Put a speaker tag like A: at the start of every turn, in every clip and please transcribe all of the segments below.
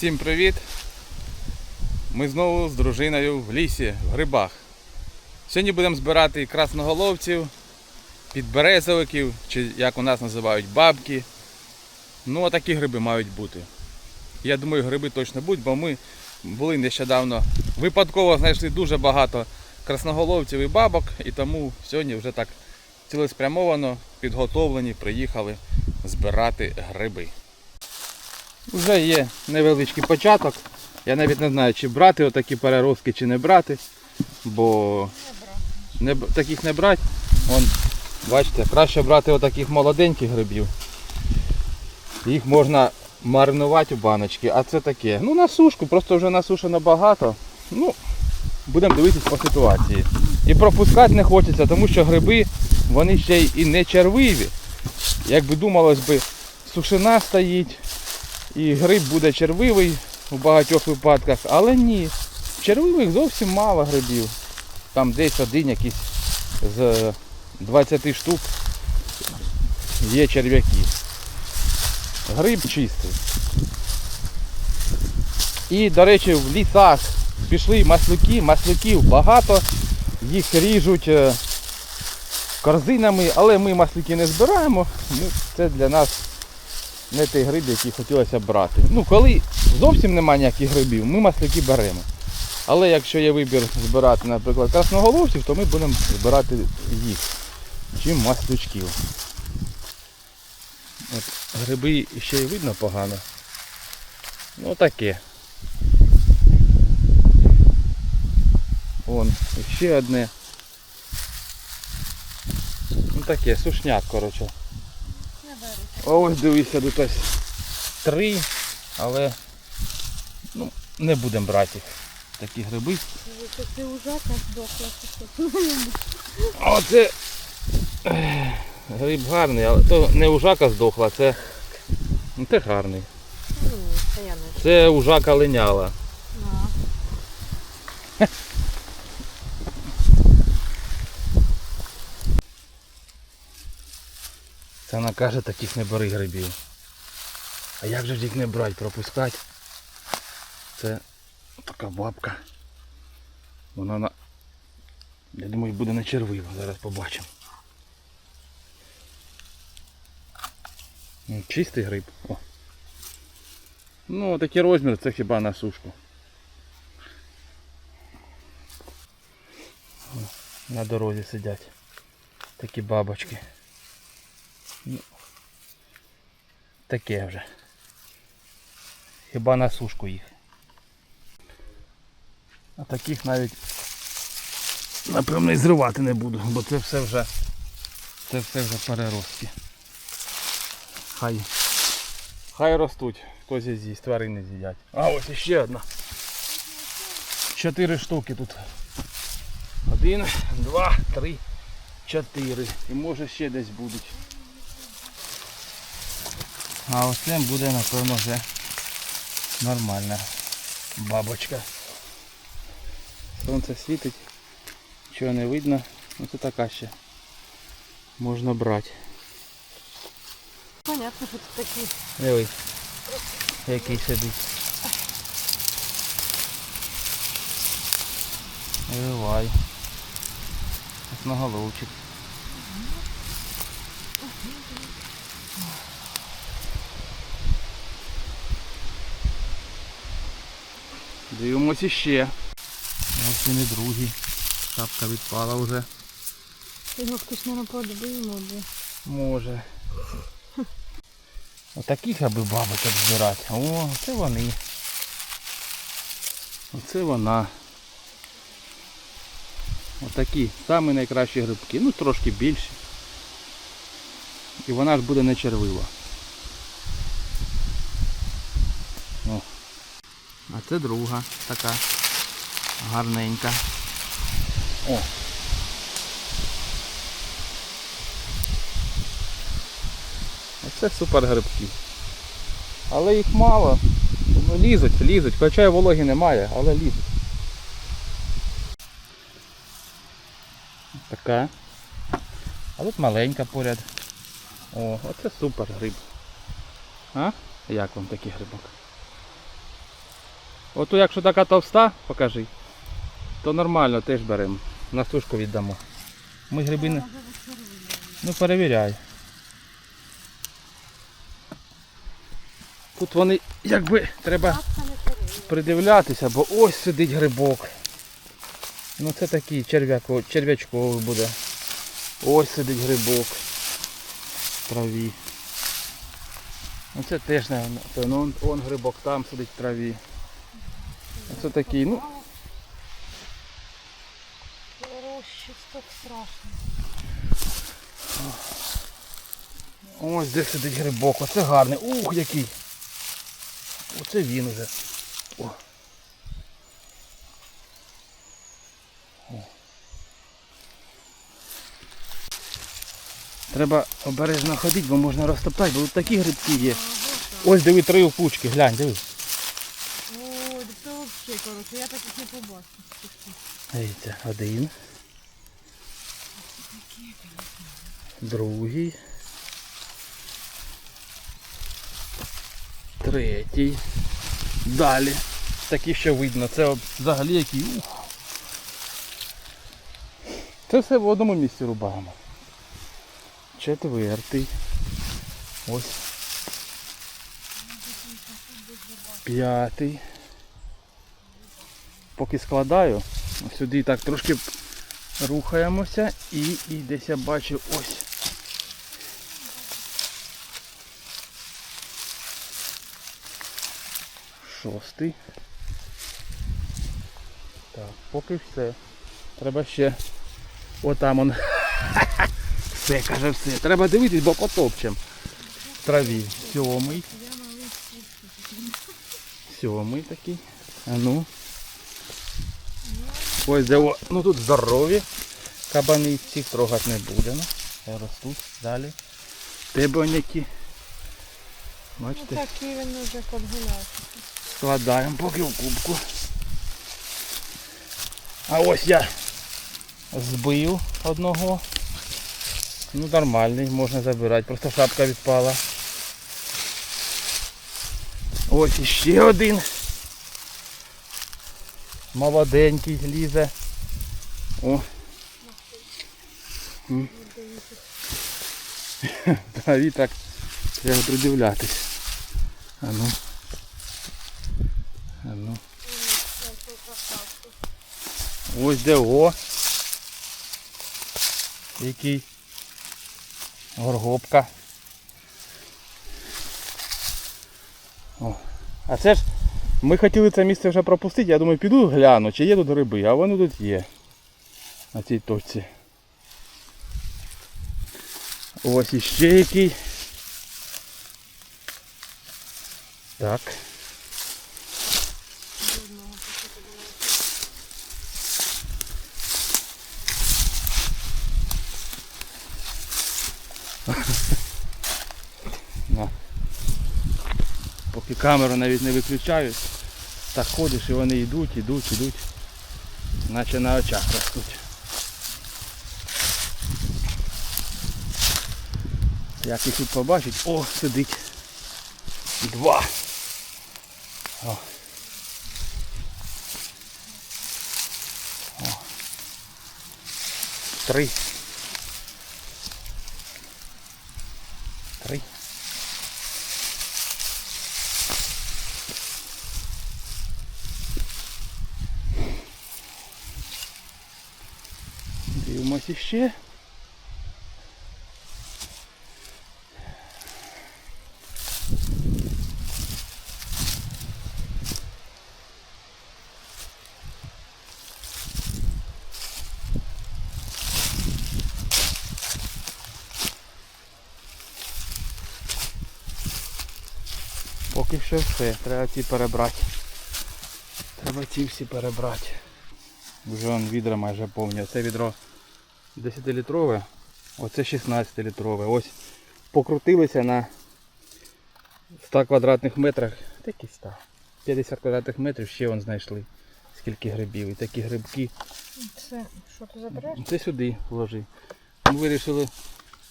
A: Всім привіт! Ми знову з дружиною в лісі, в грибах. Сьогодні будемо збирати красноголовців, підберезовиків, чи як у нас називають бабки. Ну, а такі гриби мають бути. Я думаю, гриби точно будуть, бо ми були нещодавно. Випадково знайшли дуже багато красноголовців і бабок, і тому сьогодні вже так цілеспрямовано, підготовлені, приїхали збирати гриби. Вже є невеличкий початок. Я навіть не знаю, чи брати отакі переростки, чи не брати. Бо не, таких не брати. Вон, бачите, краще брати отаких молоденьких грибів. Їх можна маринувати у баночки, а це таке. Ну на сушку, просто вже насушено багато. Ну, будемо дивитись по ситуації. І пропускати не хочеться, тому що гриби вони ще й і не червиві. Як би думалось би, сушина стоїть, і гриб буде червивий у багатьох випадках, але ні. Червивих зовсім мало грибів. Там десь один якийсь з 20 штук є черв'яки. Гриб чистий. І, до речі, в лісах пішли маслюки, маслюків багато, їх ріжуть е, корзинами, але ми маслюки не збираємо. Ну, це для нас не той гриб, який хотілося б брати. Ну, коли зовсім немає ніяких грибів, ми масляки беремо. Але якщо є вибір збирати, наприклад, красноголовців, то ми будемо збирати їх, чим маслючків. От, гриби ще й видно погано. Ну таке. Вон, ще одне. Ну таке, сушняк, коротше. Ось дивися, тут ось три, але ну, не будемо брати їх. Такі гриби.
B: Це ужасно здохла.
A: Оце гриб гарний, але то не ужака здохла, це, ну, гарний.
B: Ні, це
A: ужака линяла. Це вона каже, таких не бери грибів. А як же їх не брати, пропускати? Це така бабка. Вона на... Я думаю, буде не червива, зараз побачимо. Чистий гриб. О. Ну, такий розмір, це хіба на сушку. На дорозі сидять. Такі бабочки. Ну, Таке вже. Хіба на сушку їх. А таких навіть напевно і зривати не буду, бо це все вже це все вже переростки. Хай. Хай ростуть, хтось з'їсть, тварини з'їдять. А ось іще одна. Чотири штуки тут. Один, два, три, чотири. І може ще десь будуть. А оце буде напевно вже нормальна бабочка. Сонце світить, чого не видно, ну це така ще можна брати.
B: Понятно, що це такі.
A: Дивись, який сидить. Виливай. Красноголовчик. Дивимось іще. Ось він і другий. Шапка відпала вже.
B: Його хтось, мабуть, подбив, може.
A: Може. Отаких аби бабочок збирати. О, це вони. Оце вона. Отакі самі найкращі грибки. Ну трошки більші. І вона ж буде не червива. А це друга така гарненька. О, Оце супер грибки. Але їх мало. Ну лізуть, лізуть. Хоча й вологи немає, але лізуть. Така. А тут маленька поряд. О, оце супер гриб. А? Як вам такий грибок? Ото якщо така товста, покажи, то нормально теж беремо. На сушку віддамо. Ми гриби не. Ну перевіряй. Тут вони якби треба придивлятися, бо ось сидить грибок. Ну це такий черв'яко, черв'ячковий буде. Ось сидить грибок в траві. Ну це теж не ну, он, он грибок там сидить в траві. Оце такий, ну,
B: Рощі, так страшно.
A: ось де сидить грибок, оце гарний. Ух, який. Оце він уже. О. Треба обережно ходити, бо можна розтоптати, бо тут такі грибки є. Ось диви три опучки, глянь, диви.
B: Ой, коротше, я таких не побачив.
A: Дивіться, один. Другий. Третій. Далі. Такі ще видно. Це взагалі який. Ух. Це все в одному місці рубаємо. Четвертий. Ось. П'ятий. Поки складаю, сюди так трошки рухаємося і, і десь я бачу ось. Шостий. Так, поки все. Треба ще. Отам он. Все, каже, все. Треба дивитись, бо потопчем. Траві. Сьомий. Сьомий такий. А ну. Ось де, о, ну тут здорові кабани, цих трогати не будемо. Ростуть далі. Тебе он.
B: Ну
A: Бачите,
B: такий він вже подгулявся.
A: складаємо поки в кубку. А ось я збив одного. Ну нормальний, можна забирати, просто шапка відпала. Ось іще один. Молоденький лізе. О. М. Так треба придивлятись. А ну. А ну. Ось де о. Який горгопка. О. А це ж ми хотіли це місце вже пропустити, я думаю, піду гляну, чи є тут гриби, а вони тут є. На цій точці. Ось іще який. Так. Поки камеру навіть не виключають, так ходиш і вони йдуть, йдуть, йдуть, наче на очах ростуть. Як їх тут побачить, о, сидить. Два. О. О. Три. Три. Дивимось іще. Поки що все, треба ці перебрати. Треба ці всі перебрати. Вже он відра майже повні. Це відро 10-літрове, оце 16-літрове. Ось покрутилися на 100 квадратних метрах. Такі 100. 50 квадратних метрів ще вон знайшли. Скільки грибів. І такі грибки.
B: Це, що ти забереш?
A: Це сюди вложи. Ми вирішили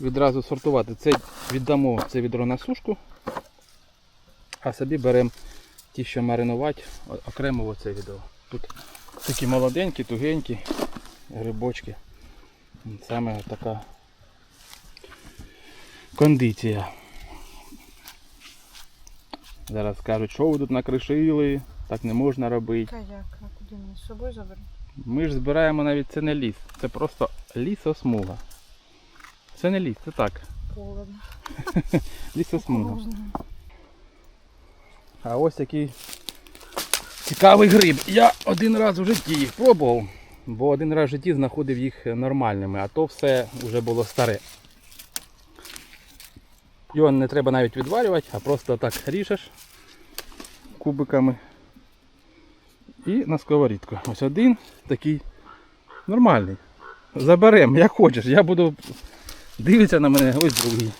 A: відразу сортувати. Це віддамо це відро на сушку, а собі беремо ті, що маринувати, окремо оце відео. Тут такі молоденькі, тугенькі грибочки. Саме така кондиція. Зараз кажуть, що ви тут накришили, так не можна робити.
B: Каяк, а куди мені з собою заберу?
A: Ми ж збираємо навіть це не ліс, це просто лісосмуга. Це не ліс, це так.
B: Холодно.
A: Лісосмуга. А ось який цікавий гриб. Я один раз у житті їх пробував, бо один раз в житті знаходив їх нормальними, а то все вже було старе. Його не треба навіть відварювати, а просто так ріжеш кубиками і на сковорідку. Ось один такий нормальний. Заберемо, як хочеш. Я буду дивитися на мене, ось другий.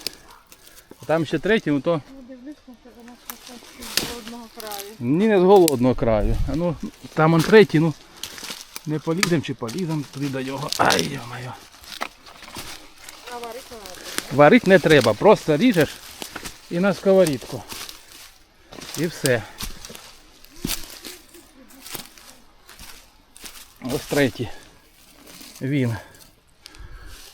A: Там ще третій, ну то
B: Ну, краю.
A: ні, не з голодного краю. А ну, там он третій, ну. Не полізем чи полізем туди до його. Ай, йо-моє.
B: А варити треба.
A: Варити не треба, просто ріжеш і на сковорідку. І все. Ось третій. Він.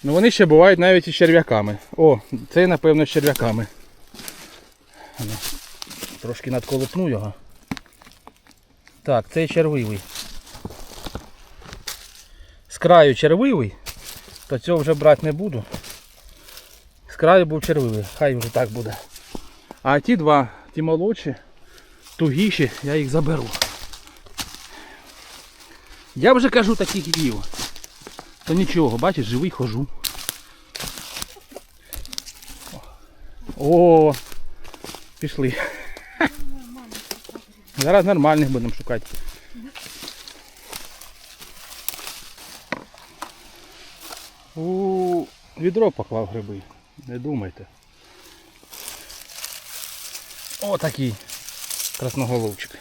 A: Ну вони ще бувають навіть із черв'яками. О, цей напевно з черв'яками. Трошки надколопну його. Так, цей червивий. Краю червивий, то цього вже брати не буду. З краю був червивий, хай вже так буде. А ті два, ті молодші, тугіші, я їх заберу. Я вже кажу таких їв. То нічого, бачиш, живий хожу. О, пішли. Зараз нормальних будемо шукати. У відро поклав гриби. Не думайте. О, такий красноголовчик.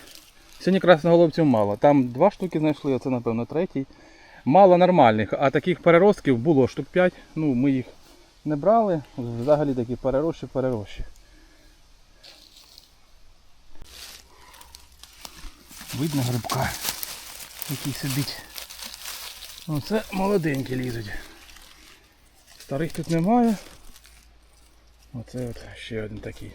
A: Сьогодні красноголовців мало. Там два штуки знайшли, оце напевно третій. Мало нормальних, а таких переростків було штук 5. Ну, ми їх не брали. Взагалі такі перерощі, перерощі. Видно грибка, який сидить. Оце молоденькі лізуть. Старих тут немає. Оце от ще один такий.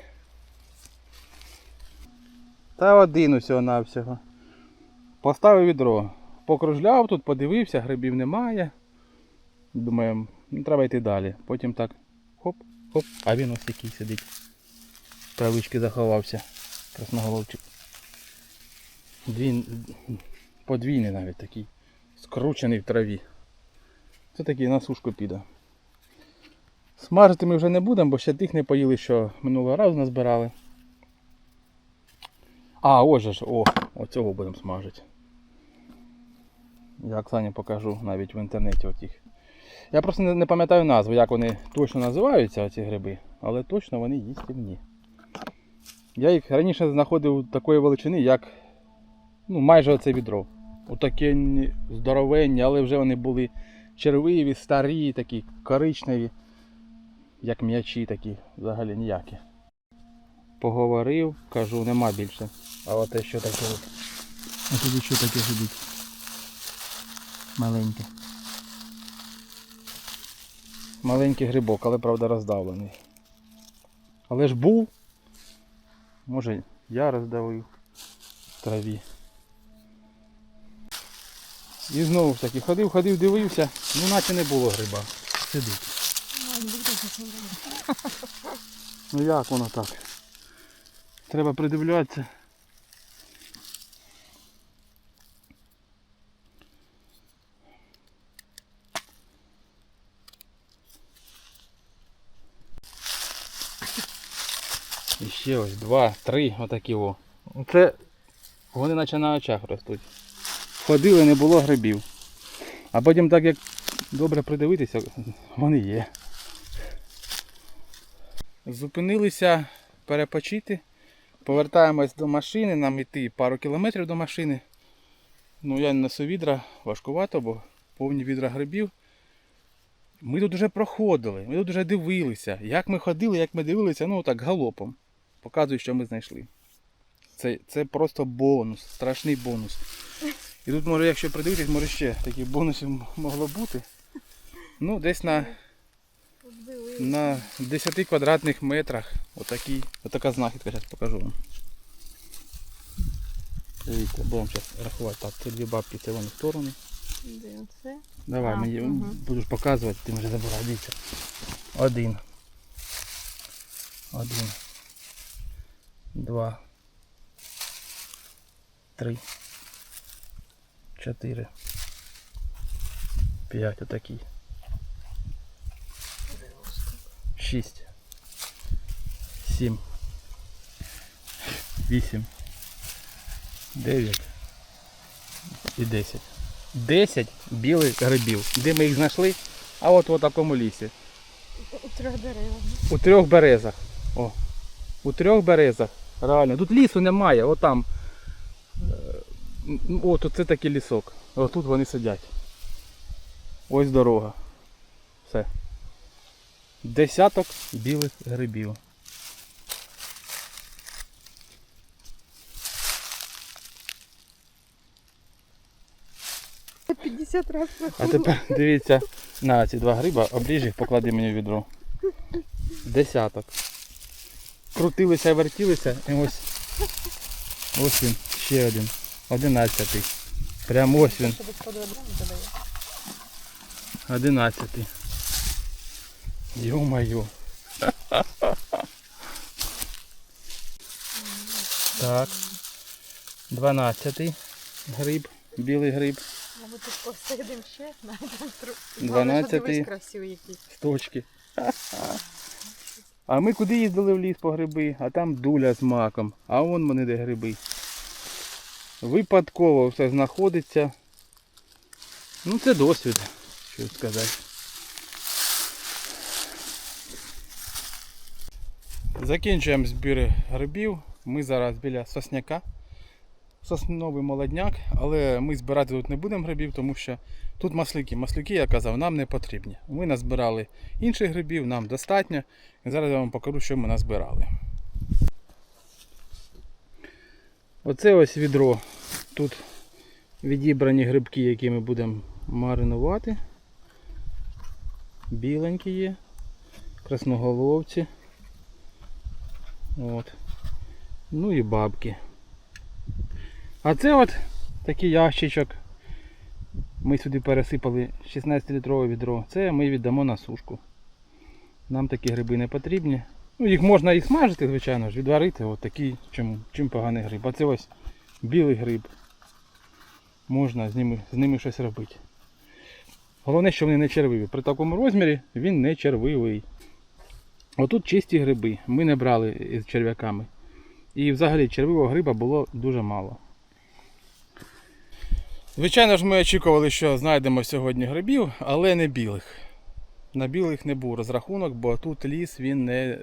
A: Та один усього навсього. Поставив відро. Покружляв тут, подивився, грибів немає. Думаю, ну, треба йти далі. Потім так хоп, хоп, а він ось який сидить. В Травички заховався. Красноголовчик. Двін... Подвійний навіть такий. Скручений в траві. Це такий на сушку піде. Смажити ми вже не будемо, бо ще тих не поїли, що минулого разу назбирали. А, ось же ж, о, оцього будемо смажити. Я Оксані покажу навіть в інтернеті отіх. Я просто не, пам'ятаю назву, як вони точно називаються, оці гриби, але точно вони їстівні. Я їх раніше знаходив такої величини, як ну, майже оце відро. Отакі здоровенні, але вже вони були червиві, старі, такі коричневі, як м'ячі такі, взагалі ніякі. Поговорив, кажу, нема більше. А от те що таке от. А тоді що таке сидить? Маленьке. Маленький грибок, але правда роздавлений. Але ж був. Може я роздавив в траві. І знову ж таки ходив, ходив, дивився, ну наче не було гриба. Сидить. Ну як воно так? Треба придивлятися. І ще ось два, три отакі о. Це вони наче на очах ростуть. Ходили, не було грибів. А потім так як добре придивитися, вони є. Зупинилися перепочити. Повертаємось до машини, нам йти пару кілометрів до машини. Ну я не несу відра, важкувато, бо повні відра грибів. Ми тут вже проходили, ми тут вже дивилися. Як ми ходили, як ми дивилися, ну так галопом. Показую, що ми знайшли. Це, це просто бонус, страшний бонус. І тут може, якщо придивитись, може ще таких бонусів могло бути. Ну, десь на. На 10 квадратних метрах отакий, отака знахідка, зараз покажу вам. Дивіться, будемо зараз рахувати. Так, це дві бабки, це вони в сторону.
B: Де?
A: Давай,
B: А,
A: мені
B: мгм.
A: будеш показувати, ти вже забирай, дивіться. Один. Один. Два. Три. Чотири. П'ять отакий. Шість. Сім. Вісім. Дев'ять. І десять. 10 білих грибів. Де ми їх знайшли? А от в такому лісі.
B: У трьох деревах.
A: У трьох березах. О. У трьох березах. Реально. Тут лісу немає, отам. Е, м, От оце такий лісок. Отут вони сидять. Ось дорога. Все. Десяток білих грибів. А тепер дивіться на ці два гриба, обріж їх, поклади мені в відро. Десяток. Крутилися і вертілися, і ось. Ось він, ще один. Одинадцятий. Прямо ось він, одинадцятий. Йо-моє. Так. Дванадцятий гриб, білий гриб.
B: Мабуть, тут посидимо ще, знайдемо який.
A: А ми куди їздили в ліс по гриби, а там дуля з маком, а вон вони де гриби. Випадково все знаходиться. Ну це досвід, що сказати. Закінчуємо збір грибів. Ми зараз біля сосняка. Сосновий молодняк, але ми збирати тут не будемо грибів, тому що Тут маслюки. Маслюки, я казав, нам не потрібні. Ми назбирали інших грибів, нам достатньо. І зараз я вам покажу, що ми назбирали. Оце ось відро. Тут відібрані грибки, які ми будемо маринувати. Біленькі є, красноголовці. От. Ну і бабки. А це от такий ящичок. Ми сюди пересипали 16-літрове відро. Це ми віддамо на сушку. Нам такі гриби не потрібні. Ну, їх можна і смажити, звичайно ж, відварити. От такий, чим, чим поганий гриб. А це ось білий гриб. Можна з ними, з ними щось робити. Головне, що вони не червиві. При такому розмірі він не червивий. Отут чисті гриби. Ми не брали із черв'яками. І взагалі червивого гриба було дуже мало. Звичайно ж, ми очікували, що знайдемо сьогодні грибів, але не білих. На білих не був розрахунок, бо тут ліс він не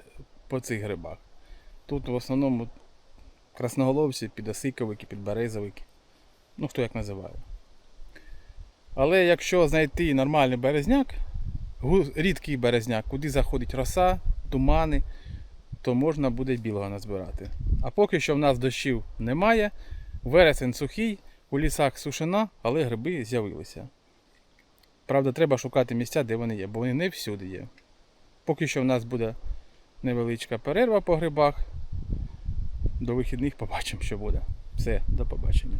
A: по цих грибах. Тут в основному красноголовці, підосиковики, підберезовики. Ну хто як називає. Але якщо знайти нормальний березняк, рідкий березняк, куди заходить роса, тумани, то можна буде білого назбирати. А поки що в нас дощів немає, вересень сухий. У лісах сушина, але гриби з'явилися. Правда, треба шукати місця, де вони є, бо вони не всюди є. Поки що в нас буде невеличка перерва по грибах. До вихідних побачимо, що буде. Все, до побачення.